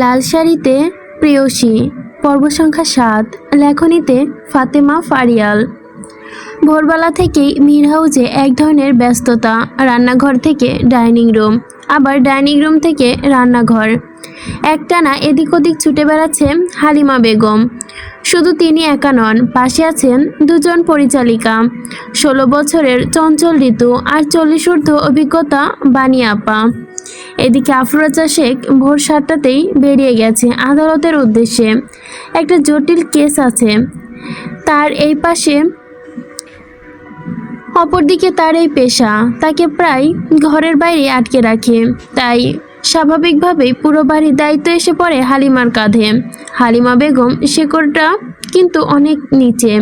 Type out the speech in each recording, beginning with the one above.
লাল শাড়িতে প্রেয়সী পর্ব সংখ্যা সাত, লেখনীতে ফাতেমা ফারিয়াল। ভোরবেলা থেকেই মির হাউজে এক ধরনের ব্যস্ততা, রান্নাঘর থেকে ডাইনিং রুম, আবার ডাইনিং রুম থেকে রান্নাঘর। একটানা এদিক ওদিক ছুটে বেড়াচ্ছে হালিমা বেগম। শুধু তিনি একা নন, পাশে আছেন দুজন পরিচালিকা। ষোলো বছরের চঞ্চল ঋতু আর চল্লিশ ঊর্ধ্ব অভিজ্ঞতা বানিয়া আপা এদিকে আফরোজা শেখ ভোর সাতটাতেই বেরিয়ে গেছে আদালতের উদ্দেশ্যে। একটা জটিল কেস আছে। তার এই পাশে অপরদিকে তার এই পেশা। তাকে প্রায় ঘরের বাইরে আটকে রাখে। তাই স্বাভাবিকভাবেই পুরো বাড়ির দায়িত্ব এসে পড়ে হালিমার কাঁধে। হালিমা বেগম শেকড়টা কিন্তু অনেক নিচে।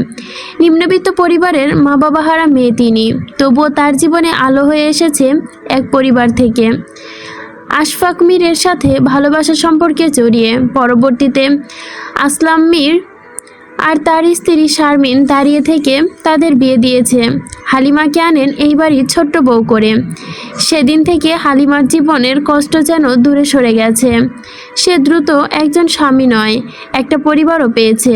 নিম্নবিত্ত পরিবারের মা বাবা হারা মেয়ে তিনি। তবুও তার জীবনে আলো হয়ে এসেছে এক পরিবার থেকে। আশফাক মীরের সাথে ভালোবাসা সম্পর্কে জড়িয়ে। পরবর্তীতে আসলাম মীর আর তার স্ত্রী শারমিন দাঁড়িয়ে থেকে তাদের বিয়ে দিয়েছে। হালিমাকে আনেন এই বাড়ির ছোট্ট বউ করে। সেদিন থেকে হালিমার জীবনের কষ্ট যেন দূরে সরে গেছে। সে দ্রুত একজন স্বামী নয়, একটা পরিবারও পেয়েছে।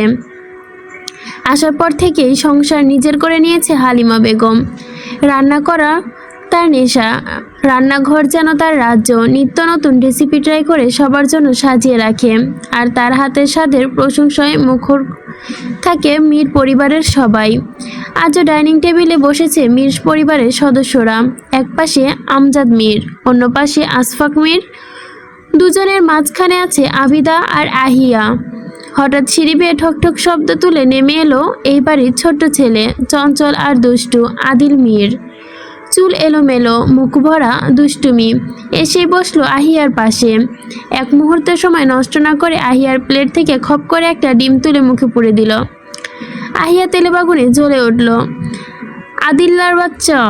আসার পর থেকেই সংসার নিজের করে নিয়েছে হালিমা বেগম। রান্না করা তার নেশা। রান্নাঘর যেন তার রাজ্য, নিত্য নতুন রেসিপি ট্রাই করে সবার জন্য সাজিয়ে রাখে। আর তার হাতের স্বাদের প্রশংসায় মুখর থাকে মীর পরিবারের সবাই। আজও ডাইনিং টেবিলে বসেছে মীর পরিবারের সদস্যরা। এক পাশে আমজাদ মীর, অন্য পাশে আসফাক মীর। দুজনের মাঝখানে আছে আবিদা আর আহিয়া। হঠাৎ সিঁড়ি বেয়ে ঠকঠক শব্দ তুলে নেমে এলো এই বাড়ির ছোট্ট ছেলে, চঞ্চল আর দুষ্টু, আদিল মীর। চুল এলোমেলো, মুখ ভরা, দুষ্টুমি। এসেই বসল আহিয়ার পাশে। এক মুহূর্তের সময় নষ্ট না করে আহিয়ার প্লেট থেকে খপ করে একটা ডিম তুলে মুখে পুড়ে দিল। আহিয়া তেলে বাগুনে জ্বলে উঠল। আদিল্লার বাচ্চা!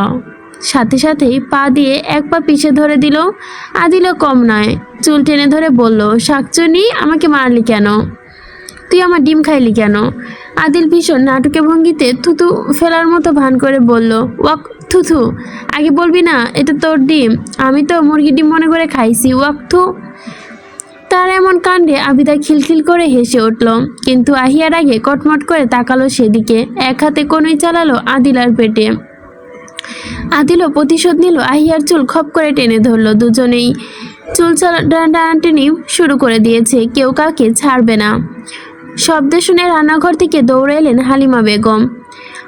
সাথে সাথেই পা দিয়ে এক পা পিছে ধরে দিল। আদিলও কম নয়। চুল টেনে ধরে বলল, শাকচুনি, আমাকে মারলি কেন? তুই আমার ডিম খাইলি কেন? আদিল ভীষণ নাটকে ভঙ্গিতে থুতু ফেলার মতো ভান করে বলল, ওয়াক থুথু, আগে বলবি না, এটা তোর ডিম। আমি তো মুরগি ডিম মনে করে খাইছি, ওয়াক থু। তার এমন কাণ্ডে আবিদা খিলখিল করে হেসে উঠল, কিন্তু আহিয়ার আগে কটমট করে তাকালো সেদিকে, এক হাতে কোনোই চালালো আদিলার পেটে। আদিলও প্রতিশোধ নিল, আহিয়ার চুল খপ করে টেনে ধরলো, দুজনেই চুল টানাটানি শুরু করে দিয়েছে, কেউ কাউকে ছাড়বে না। শব্দ শুনে রান্নাঘর থেকে দৌড়ে এলেন হালিমা বেগম।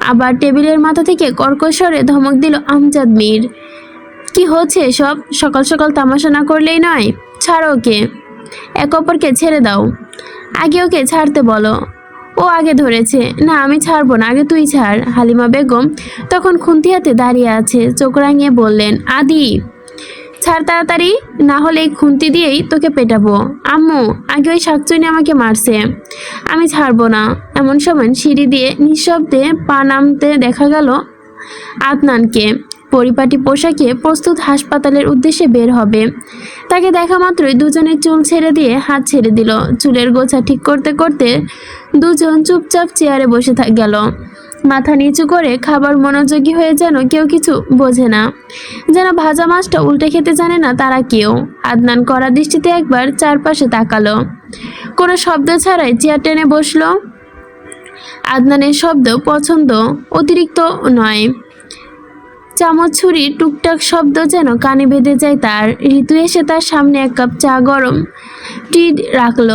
আবার টেবিলের মাথা থেকে কর্কশরে ধমক দিল আমজাদ মীর। কি হচ্ছে সব সকাল সকাল তামাশা না করলেই নয়? ছাড়ো ওকে। এক অপরকে ছেড়ে দাও। আগে ওকে ছাড়তে বলো। ও আগে ধরেছে। না, আমি ছাড়বো না। আগে তুই ছাড়। হালিমা বেগম তখন খুন্তি হাতে দাঁড়িয়ে আছে। চোখ রাঙিয়ে বললেন, আদি ছাড় তাড়াতাড়ি, না হলে এই খুন্তি দিয়েই তোকে পেটাবো। আম্মু, আগে ওই শাকচুনি আমাকে মারছে। আমি ছাড়বো না। এমন সময় সিঁড়ি দিয়ে নিঃশব্দে পা নামতে দেখা গেল আদনানকে। পরিপাটি পোশাকে প্রস্তুত হাসপাতালের উদ্দেশ্যে বের হবে। তাকে দেখা মাত্রই দুজনের চুল ছেড়ে দিয়ে হাত ছেড়ে দিল। চুলের গোছা ঠিক করতে করতে দুজন চুপচাপ চেয়ারে বসে গেল। মাথা নিচু করে খাবার মনোযোগী হয়ে যেন কেউ কিছু বোঝে না। যেন ভাজা মাছটা উল্টে খেতে জানে না তারা কেউ। আদনান কড়া দৃষ্টিতে একবার চারপাশে তাকালো। কোনো শব্দ ছাড়াই চেয়ার টেনে বসল। আদনানের শব্দ পছন্দ, অতিরিক্ত নয়। চামচ ছুরির টুকটাক শব্দ যেন কানে বেঁধে যায় তার। ঋতু এসে তার সামনে এক কাপ চা গরম টি রাখল।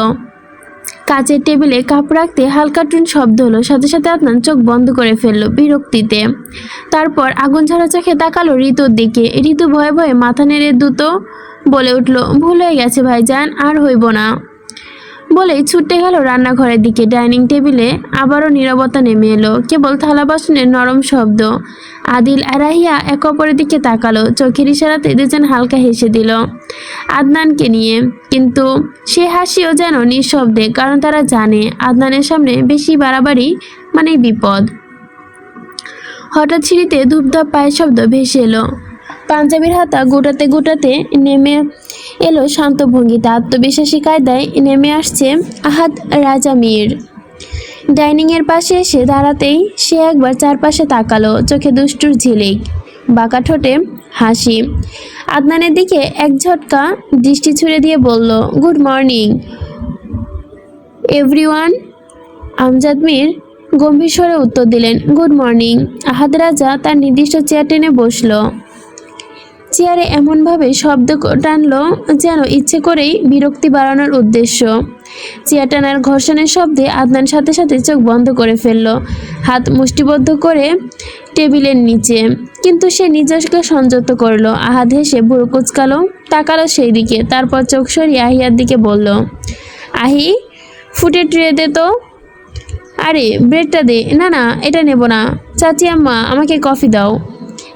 কাচের টেবিলে কাপ রাখতে হালকা টুন শব্দ হলো, সাথে সাথে আপনার চোখ বন্ধ করে ফেলল বিরক্তিতে। তারপর আগুন ঝরা চোখে তাকালো ঋতুর দিকে। ঋতু ভয়ে ভয়ে মাথা নেড়ে দ্রুত বলে উঠল, ভুল হয়ে গেছে ভাইজান, আর হইব না। বলেই ছুটে গেল রান্নাঘরের দিকে। ডাইনিং টেবিলে আবারও নীরবতা নেমে এলো, কেবল থালা বাসনের নরম শব্দ। আদিল আর রাহিয়া এক অপরের দিকে তাকালো, চোখের ইশারাতে দুজন হালকা হেসে দিল আদনানকে নিয়ে। কিন্তু সে হাসিও যেন নিঃশব্দে, কারণ তারা জানে আদনানের সামনে বেশি বাড়াবাড়ি মানে বিপদ। হঠাৎ সিঁড়িতে ধূপধাপ পায়ের শব্দ ভেসে এলো। পাঞ্জাবির হাতা গোটাতে গোটাতে নেমে এলো শান্ত ভঙ্গিতে। আত্মবিশ্বাসী কায়দায় নেমে আসছে আহাদ রাজা মীর। ডাইনিংয়ের পাশে এসে দাঁড়াতেই সে একবার চারপাশে তাকালো, চোখে দুষ্টুর ঝিলিক। বাঁকা ঠোঁটে হাসি। আদনানের দিকে এক ঝটকা দৃষ্টি ছুড়ে দিয়ে বলল, good morning. Everyone Amjad Mir গম্ভীর স্বরে উত্তর দিলেন, গুড মর্নিং। আহাদ রাজা তার নির্দিষ্ট চেয়ার টেনে বসল। চেয়ারে এমনভাবে শব্দ টানলো যেন ইচ্ছে করেই বিরক্তি বাড়ানোর উদ্দেশ্য। চেয়ার টানার ঘর্ষণের শব্দে আদনান সাথে সাথে চোখ বন্ধ করে ফেলল। হাত মুষ্টিবদ্ধ করে টেবিলের নিচে। কিন্তু সে নিজস্কে সংযত করল। আহাদ সে ভুরু কুচকালো, তাকালো সেই দিকে তারপর চোখ সরিয়ে আহিয়ার দিকে বলল, আহি ফুটে ট্রে দে তো। আরে, ব্রেডটা দে। না না, এটা নেব না। চাচি আম্মা, আমাকে কফি দাও।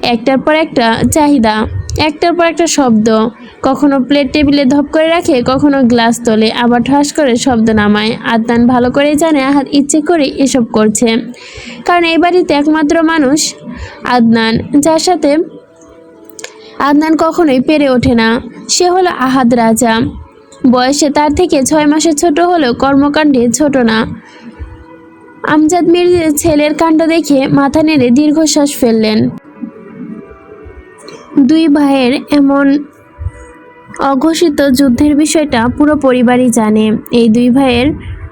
একটার পর একটা চাহিদা। একটার পর একটা শব্দ। কখনো প্লেট টেবিলে ধপ করে রাখে, কখনো গ্লাস তোলে আবার ঠাস করে শব্দ নামায়। আদনান ভালো করে জানে আহাত ইচ্ছে করে এসব করছে। কারণ এই বাড়িতে একমাত্র মানুষ আদনান, যার সাথে আদনান কখনোই পেরে ওঠে না। সে হলো আহাদ রাজা। বয়সে তার থেকে ছয় মাসের ছোট হলেও কর্মকাণ্ডে ছোট না। আমজাদ মির ছেলের কাণ্ড দেখে মাথা নেড়ে দীর্ঘশ্বাস ফেললেন। দুই ভাইয়ের এমন অঘোষিত যুদ্ধের বিষয়টা পুরো পরিবারই জানে। এই দুই ভাইয়ের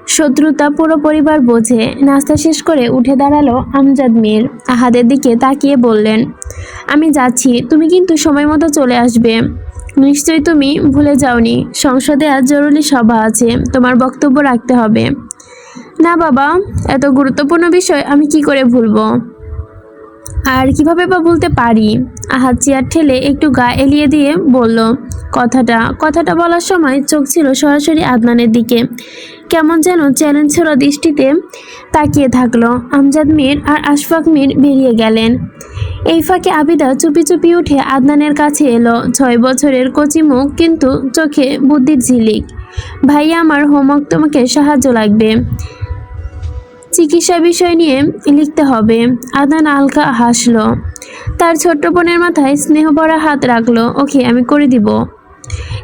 শত্রুতা পুরো পরিবার বোঝে। নাস্তা শেষ করে উঠে দাঁড়াল আমজাদ মির। আহাদের দিকে তাকিয়ে বললেন, আমি যাচ্ছি, তুমি কিন্তু সময় মতো চলে আসবে। নিশ্চয়ই তুমি ভুলে যাওনি, সংসদে আজ জরুরি সভা আছে, তোমার বক্তব্য রাখতে হবে। না বাবা, এত গুরুত্বপূর্ণ বিষয় আমি কি করে ভুলবো? আর কীভাবে বা বলতে পারি? আহাত চেয়ার ঠেলে একটু গা এলিয়ে দিয়ে বলল, কথাটা কথাটা বলার সময় চোখ ছিল সরাসরি আদনানের দিকে। কেমন যেন চ্যালেঞ্জ ছোড়া দৃষ্টিতে তাকিয়ে থাকল। আমজাদ মীর আর আশফাক মীর বেরিয়ে গেলেন। এই ফাঁকে আবিদা চুপি চুপি উঠে আদনানের কাছে এলো। ছয় বছরের কচি মুখ কিন্তু চোখে বুদ্ধির ঝিলিক। ভাইয়া, আমার হোমওয়ার্ক তোমাকে সাহায্য লাগবে। চিকিৎসা বিষয় নিয়ে লিখতে হবে। আদান আলকা হাসলো। তার ছোট্ট বোনের মাথায় স্নেহ ভরা হাত রাখল। ওকে, আমি করে দিব।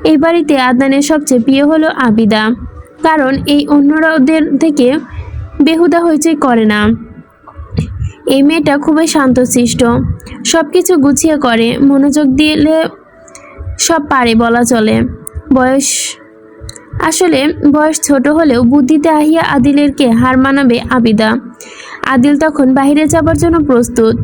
এই বাড়িতে আদনানের সবচেয়ে প্রিয় হলো আবিদা। কারণ এই অন্যরা ওদের থেকে বেহুদা হইচই করে না। এই মেয়েটা খুবই শান্তশিষ্ট। সব কিছু গুছিয়ে করে, মনোযোগ দিলে সব পারে বলা চলে। বয়স আসলে বয়স ছোট হলেও বুদ্ধিতে আহিয়া আদিলেরকে হার মানাবে আবিদা। আদিল তখন বাইরে যাবার জন্য প্রস্তুত।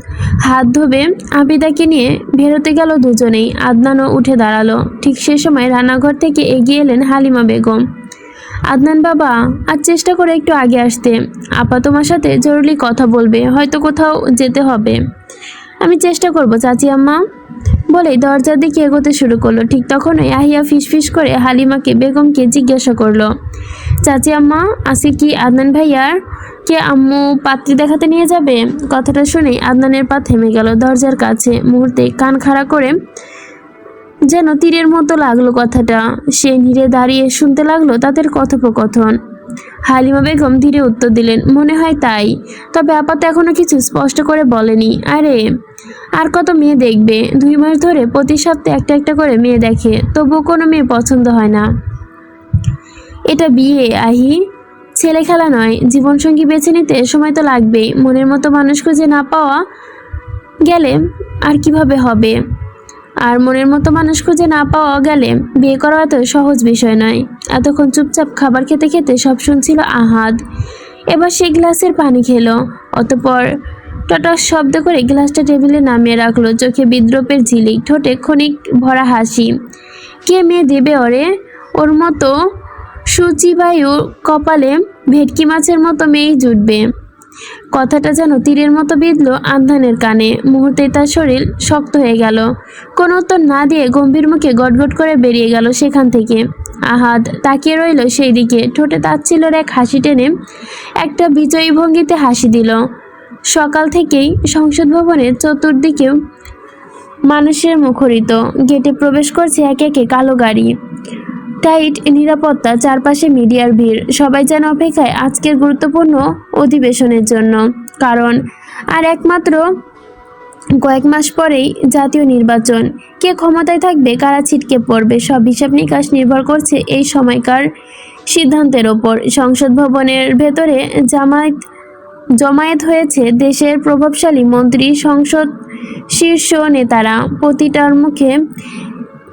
হাত ধোবে আবিদাকে নিয়ে বেরোতে গেল দুজনেই। আদনানও উঠে দাঁড়াল। ঠিক সে সময় রান্নাঘর থেকে এগিয়ে এলেন হালিমা বেগম। আদনান বাবা আর চেষ্টা করে একটু আগে আসতে। আপা তোমার সাথে জরুরি কথা বলবে, হয়তো কোথাও যেতে হবে। আমি চেষ্টা করব, চাচি আম্মা। বলেই দরজার দিকে এগোতে শুরু করল। ঠিক তখনই আহিয়া ফিসফিস করে হালিমাকে বেগমকে জিজ্ঞাসা করল, চাচি আম্মা আসি কি আদনান ভাইয়ার? কে আম্মু পাত্রী দেখাতে নিয়ে যাবে? কথাটা শুনে আদনানের পা থেমে গেল দরজার কাছে। মুহূর্তে কান খাড়া করে যেন তীরের মতো লাগল কথাটা। সে নিরে দাঁড়িয়ে শুনতে লাগল তাদের কথোপকথন। হালিমা বেগম ধীরে উত্তর দিলেন, মনে হয় তাই। তবে আপাতত এখনও কিছু স্পষ্ট করে বলেনি। আরে, আর কত মেয়ে দেখবে? দুই মাস ধরে প্রতি সপ্তাহে একটা একটা করে মেয়ে দেখে, তবুও কোনো মেয়ে পছন্দ হয় না। এটা বিয়ে, আহি। ছেলে খেলা নয়, জীবনসঙ্গী বেছে নিতে সময় তো লাগবেই। মনের মতো মানুষ খুঁজে না পাওয়া গেলে আর কীভাবে হবে? আর মনের মতো মানুষ খুঁজে না পাওয়া গেলে বিয়ে করা এত সহজ বিষয় নয়। এতক্ষণ চুপচাপ খাবার খেতে খেতে সব শুনছিল আহাদ। এবার সে গ্লাসের পানি খেলো, অতপর টটস শব্দ করে গ্লাসটা টেবিলে নামিয়ে রাখল, চোখে বিদ্রোপের ঝিলিক, ঠোঁটে ক্ষণিক ভরা হাসি। কে মেয়ে দেবে ওরে? ওর মতো সুচিবায়ু কপালে ভেটকি মাছের মতো মেয়েই জুটবে। কথাটা যেন তীরের মতো বিঁধল আন্ধানের কানে। মুহূর্তে তার শরীর শক্ত হয়ে গেল। কোনো উত্তর না দিয়ে গম্ভীর মুখে গটগট করে বেরিয়ে গেল সেখান থেকে। আহাদ তাকিয়ে রইল সেই দিকে ঠোঁটে তাচ্ছিলর এক হাসি টেনে একটা বিজয়ী ভঙ্গিতে হাসি দিল। সকাল থেকেই সংসদ ভবনের চতুর্দিকেও মানুষের মুখরিত। গেটে প্রবেশ করছে একে একে কালো গাড়ি। টাইট নিরাপত্তা, চারপাশে মিডিয়ার ভিড়। সবাই যেন অপেক্ষায় আজকের গুরুত্বপূর্ণ অধিবেশনের জন্য। কারণ আর একমাত্র কয়েক মাস পরেই জাতীয় নির্বাচন। কে ক্ষমতায় থাকবে, কারা ছিটকে পড়বে, সব হিসাব নিকাশ নির্ভর করছে এই সময়কার সিদ্ধান্তের ওপর। সংসদ ভবনের ভেতরে জামায়াত জমায়েত হয়েছে দেশের প্রভাবশালী মন্ত্রী, সংসদ শীর্ষ নেতারা। প্রতিটার মুখে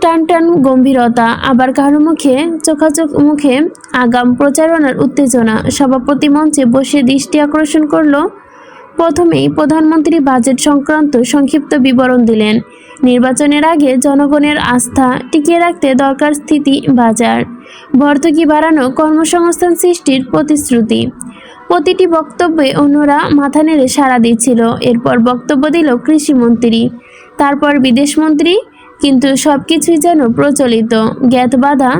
টান টান গম্ভীরতা, আবার কারও মুখে, চোখাচোখ মুখে আগাম প্রচারণার উত্তেজনা। সভাপতি মঞ্চে বসে দৃষ্টি আকর্ষণ করল। প্রথমেই প্রধানমন্ত্রী বাজেট সংক্রান্ত সংক্ষিপ্ত বিবরণ দিলেন। নির্বাচনের আগে জনগণের আস্থা টিকিয়ে রাখতে দরকার স্থিতি বাজার। ভর্তুকি বাড়ানো কর্মসংস্থান সৃষ্টির প্রতিশ্রুতি। প্রতিটি বক্তব্যে অন্যরা মাথা নেড়ে সাড়া দিচ্ছিল। এরপর বক্তব্য দিল কৃষিমন্ত্রী। তারপর বিদেশমন্ত্রী কিন্তু সব কিছুই যেন প্রচলিত। জ্ঞাত বাধা,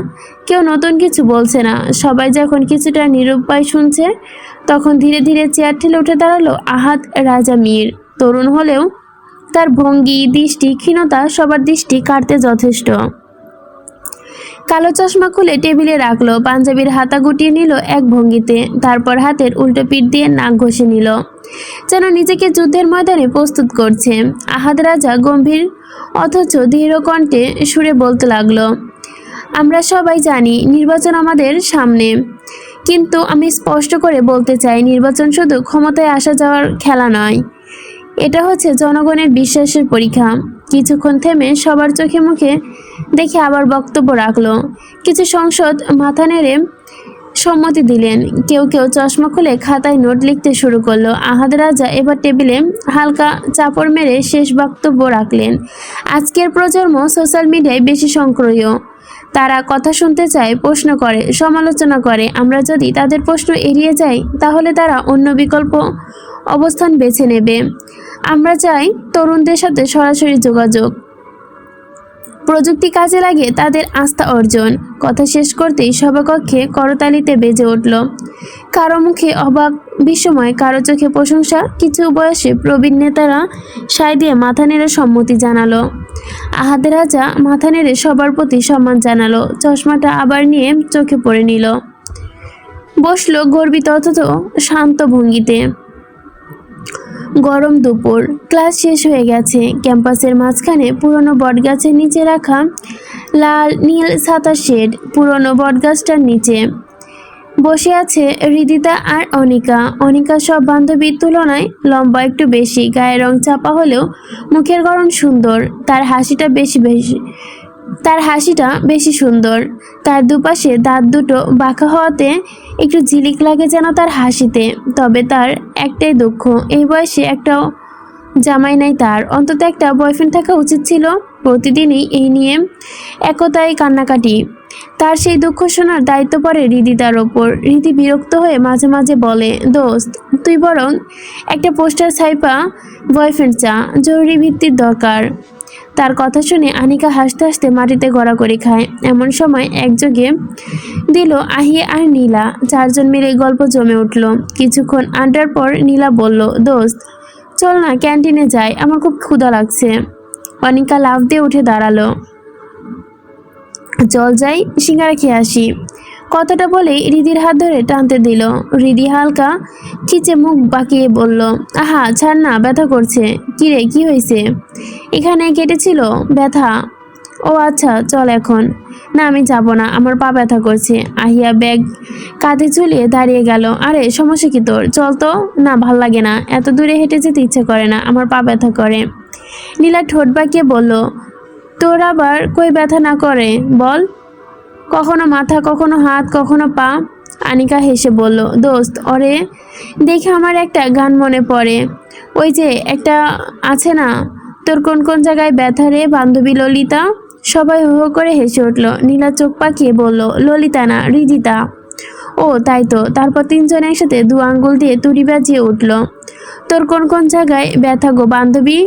কেউ নতুন কিছু বলছে না। সবাই যখন কিছুটা নিরুপায় শুনছে, তখন ধীরে ধীরে চেয়ার ঠেলে উঠে দাঁড়াল আহাত রাজা মীর। তরুণ হলেও তার ভঙ্গি, দৃষ্টি, ক্ষীণতা সবার দৃষ্টি কাটতে যথেষ্ট। কালো চশমা খুলে টেবিলে রাখল, পাঞ্জাবির হাতা গুটিয়ে নিল এক ভঙ্গিতে, তারপর হাতের উল্টো পিঠ দিয়ে নাক ঘষে নিল। যেন নিজেকে যুদ্ধের ময়দানে প্রস্তুত করছে। আহাদ রাজা গম্ভীর অথচ দৃঢ় কণ্ঠে সুরে বলতে লাগল, আমরা সবাই জানি নির্বাচন আমাদের সামনে। কিন্তু আমি স্পষ্ট করে বলতে চাই, নির্বাচন শুধু ক্ষমতায় আসা যাওয়ার খেলা নয়। এটা হচ্ছে জনগণের বিশ্বাসের পরীক্ষা। কিছুক্ষণ থেমে সবার চোখে মুখে দেখে আবার বক্তব্য রাখল। কিছু সংসদ মাথা নেড়ে সম্মতি দিলেন। কেউ কেউ চশমা খুলে খাতায় নোট লিখতে শুরু করল। আহাদ রাজা এবার টেবিলে হালকা চাপড় মেরে শেষ বক্তব্য রাখলেন। আজকের প্রজন্ম সোশ্যাল মিডিয়ায় বেশি সক্রিয়। তারা কথা শুনতে চায়, প্রশ্ন করে, সমালোচনা করে। আমরা যদি তাদের প্রশ্ন এড়িয়ে যাই, তাহলে তারা অন্য বিকল্প অবস্থান বেছে নেবে। আমরা চাই তরুণদের সাথে সরাসরি যোগাযোগ। প্রযুক্তি কাজে লাগে তাদের আস্থা অর্জন। কথা শেষ করতেই সভাকক্ষে করতালিতে বেজে উঠল। কারও মুখে অবাক বিস্ময়, কারও চোখে প্রশংসা, কিছু বয়সে প্রবীণ নেতারা সায় দিয়ে মাথা নেড়ে সম্মতি জানালো। আহাদের রাজা মাথা নেড়ে সবার প্রতি সম্মান জানালো। চশমাটা আবার নিয়ে চোখে পড়ে নিল। বসল গর্বিত, অথচ শান্ত ভঙ্গিতে। গরম দুপুর, ক্লাস শেষ হয়ে গেছে। ক্যাম্পাসের মাঝখানে পুরনো বটগাছের নিচে রাখা লাল, নীল ছাতা শেড, পুরনো বটগাছটার নিচে। বসে আছে হৃদিতা আর অনিকা। অনিকা সব বান্ধবীর তুলনায় লম্বা একটু বেশি। গায়ের রং চাপা হলেও মুখের গরম সুন্দর। তার হাসিটা বেশি বেশি তার হাসিটা বেশি সুন্দর। তার দুপাশে দাঁত দুটো বাঁকা হওয়াতে একটু ঝিলিক লাগে যেন তার হাসিতে, তবে তার একটাই দুঃখ, এই বয়সে একটাও জামাই নাই তার। অন্তত একটা বয়ফ্রেন্ড থাকা উচিত ছিল প্রতিদিনই এই নিয়ে একতায় কান্নাকাটি। তার সেই দুঃখ শোনার দায়িত্ব পড়ে রিদি তার ওপর। রিদি বিরক্ত হয়ে মাঝে মাঝে বলে, দোস্ত, তুই বরং একটা পোস্টার ছাইপা বয়ফ্রেন্ড চা, জরুরি ভিত্তির দরকার। তার কথা শুনে আনিকা হাসতে হাসতে মাটিতে গড়াগড়ি খায়। এমন সময় একযোগে দিল আহিয়া আর নীলা। চারজন মিলে গল্প জমে উঠল। কিছুক্ষণ আড্ডার পর নীলা বলল, দোস্ত চল না, ক্যান্টিনে যাই। আমার খুব ক্ষুধা লাগছে। অনিকা লাভ দিয়ে উঠে দাঁড়াল। চল যাই, সিঙ্গারা খেয়ে আসি। কথাটা বলেই রিদির হাত ধরে টানতে দিল। রিদি হালকা খিচে মুখ বাঁকিয়ে বলল, আহা, ছাড় না, ব্যথা করছে। কিরে কি হয়েছে? এখানে কেটেছিল ব্যথা। ও আচ্ছা চল এখন। না, আমি যাব না, আমার পা ব্যথা করছে। আহিয়া ব্যাগ কাঁধে ঝুলিয়ে দাঁড়িয়ে গেল। আরে, সমস্যা কি তোর? চল তো। না, ভালো লাগে না। এত দূরে হেঁটে যেতে ইচ্ছে করে না, আমার পা ব্যথা করে। নীলা ঠোঁট বাঁকিয়ে বলল, তোর আবার কই ব্যথা না করে? বল। কখনো মাথা, কখনো হাত, কখনো পা। আনিকা হেসে বলল, দোস্ত, অরে, দেখে আমার একটা গান মনে পড়ে। ওই যে, একটা আছে না, তোর কোন কোন জায়গায় ব্যথা রে বান্ধবী ললিতা? সবাই হো করে হেসে উঠল। নীলা চোখ পাকিয়ে বলল, ললিতা না রিদিতা ও, তাই তো। তারপর তিনজন একসাথে দু আঙ্গুল দিয়ে তুড়ি বাজিয়ে উঠল। তোর কোন কোন জায়গায় ব্যথা গো, বান্ধবী?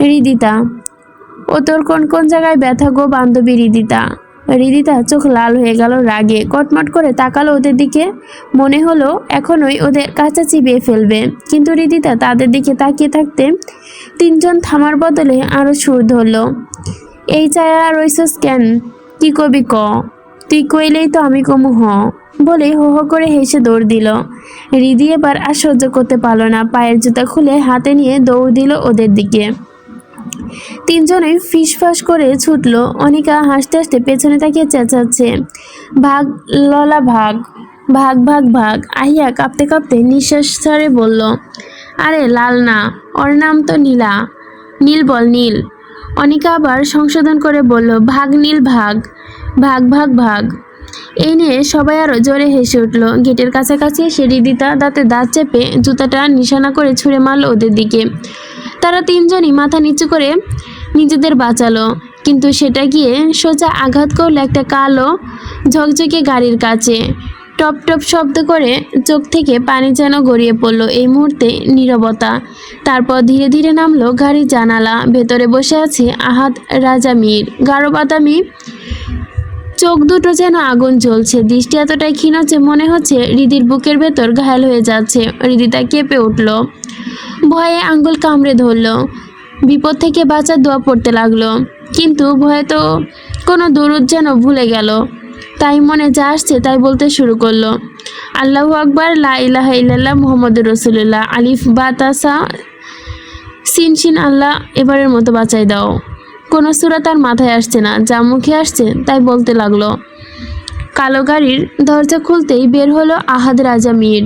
রিদিতা। ও, তোর কোন কোন জায়গায় ব্যথা গো, বান্ধবী রিদিতা? রিদিতা, চোখ লাল হয়ে গেল রাগে। কটমট করে তাকালো ওদের দিকে। মনে হলো এখনই ওদের কাঁচা চিবিয়ে ফেলবে। কিন্তু রিদিতা তাদের দিকে তাকিয়ে থাকতে তিনজন থামার বদলে আরও সুর ধরলো। এই চায়া রইসস কেন? কি কবি ক? তুই কইলেই তো আমি কমু হ বলে হো হো করে হেসে দৌড় দিল। রিদি এবার আর সহ্য করতে পারল না। পায়ের জুতা খুলে হাতে নিয়ে দৌড় দিল ওদের দিকে। তিনজনেই ফিসফাস করে ছুটল। অনিকা হাসতে হাসতে পেছনে তাকিয়ে চেঁচাচ্ছে। ভাগ, ললা ভাগ ভাগ ভাগ ভাগ। আহিয়া কাঁপতে কাঁপতে নিঃশ্বাস ছাড়ে বলল, আরে লাল না ওর নাম তো নীলা। নীল বল, নীল। অনিকা আবার সংশোধন করে বলল, ভাগ নীল ভাগ ভাগ ভাগ ভাগ। এই নিয়ে সবাই আরও জোরে হেসে উঠল। গেটের কাছাকাছি এসে রিদিতা দাঁতে দাঁত চেপে জুতাটা নিশানা করে ছুঁড়ে মারল ওদের দিকে। তারা তিনজনই মাথা নিচু করে নিজেদের বাঁচালো। কিন্তু সেটা গিয়ে সোজা আঘাত করল একটা কালো, ঝকঝকে গাড়ির কাছে। টপ টপ শব্দ করে চোখ থেকে পানি যেন গড়িয়ে পড়ল। এই মুহূর্তে নীরবতা। তারপর ধীরে ধীরে নামলো গাড়ির জানালা। ভেতরে বসে আছে আহাত রাজা মীর গাঢ় বাদামি চোখ দুটো যেন আগুন জ্বলছে। দৃষ্টি এতটাই ক্ষীণ মনে হচ্ছে রিদির বুকের ভেতর ঘায়াল হয়ে যাচ্ছে। রিদিতা কেঁপে উঠল। ভয়ে আঙ্গুল কামড়ে ধরল। বিপদ থেকে বাঁচার দোয়া পড়তে লাগল। কিন্তু ভয়ে তো কোনো দরুদ যেন ভুলে গেল। তাই মনে যা আসছে তাই বলতে শুরু করল। আল্লাহু আকবার, লা ইলাহা মুহাম্মদুর রসুল্লাহ আলিফ বাতাসা সিন সিন আল্লাহ এবারের মতো বাঁচাই দাও। কোনো সুরা তার মাথায় আসছে না, যা মুখে আসছে তাই বলতে লাগল। কালো গাড়ির দরজা খুলতেই বের হলো আহাদ রাজা মীর।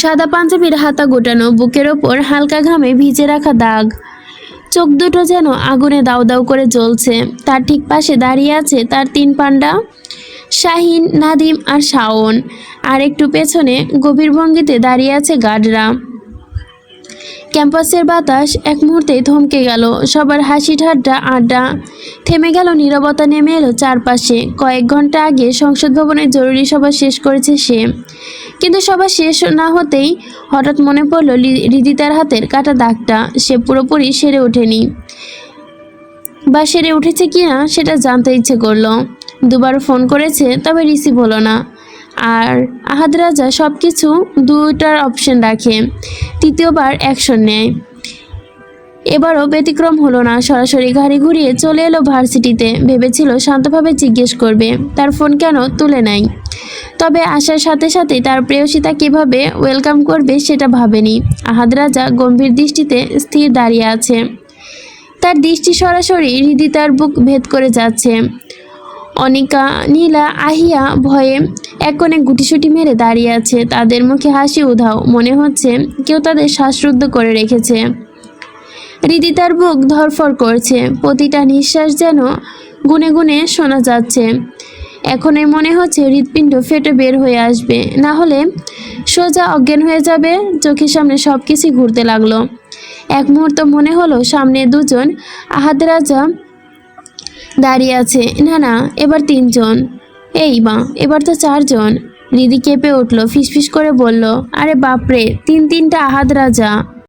সাদা পাঞ্জাবির হাতা গোটানো বুকের ওপর হালকা ঘামে ভিজে রাখা দাগ। চোখ দুটো যেন আগুনে দাউ দাউ করে জ্বলছে। তার ঠিক পাশে দাঁড়িয়ে আছে তার তিন পান্ডা, শাহিন, নাদিম আর শাওন। আর একটু পেছনে গভীর ভঙ্গিতে দাঁড়িয়ে আছে গার্ডরা ক্যাম্পাসের বাতাস এক মুহূর্তেই থমকে গেল। সবার হাসি ঠাড্ডা আড্ডা। থেমে গেল নীরবতা নেমে এলো চারপাশে। কয়েক ঘণ্টা আগে সংসদ ভবনে জরুরি সভা শেষ করেছে সে। কিন্তু সবার শেষ না হতেই হঠাৎ মনে পড়ল হৃদিতার হাতের কাটা দাগটা। সে পুরোপুরি সেরে ওঠেনি। বা সেরে উঠেছে কি না সেটা জানতে ইচ্ছে করল। দুবার ফোন করেছে, তবে রিসিভ হলো না। আর আহাদ রাজা সব কিছু দুটার অপশন রাখে। তৃতীয়বার অ্যাকশন নেয়। এবারও ব্যতিক্রম হলো না। সরাসরি গাড়ি ঘুরিয়ে চলে এলো ভার্সিটিতে। ভেবেছিল শান্তভাবে জিজ্ঞেস করবে, তার ফোন কেন তুলে নাই। তবে আসার সাথে সাথে তার প্রেয়সী তা কীভাবে ওয়েলকাম করবে সেটা ভাবেনি। আহাদ রাজা গম্ভীর দৃষ্টিতে স্থির দাঁড়িয়ে আছে। তার দৃষ্টি সরাসরি হৃদিতার বুক ভেদ করে যাচ্ছে। অনিকা, নীলা, আহিয়া ভয়ে এক কোণে গুটিসুটি মেরে দাঁড়িয়ে আছে। তাদের মুখে হাসি উধাও। মনে হচ্ছে কেউ তাদের শ্বাসরুদ্ধ করে রেখেছে। হৃদিতার বুক ধরফর করছে। প্রতিটা নিঃশ্বাস যেন গুনে গুনে শোনা যাচ্ছে। এখনই মনে হচ্ছে হৃৎপিণ্ড ফেটে বের হয়ে আসবে। না হলে সোজা অজ্ঞান হয়ে যাবে, চোখের সামনে সব কিছুই ঘুরতে লাগল। এক মুহূর্ত মনে হলো সামনে দুজন আহাদ রাজা দাঁড়িয়ে আছে। না না, এবার তিনজন। এই মা, এবার তো চারজন। রিদি কেঁপে উঠল, ফিসফিস করে বলল, আরে বাপরে, তিন তিনটা আহাদ রাজা।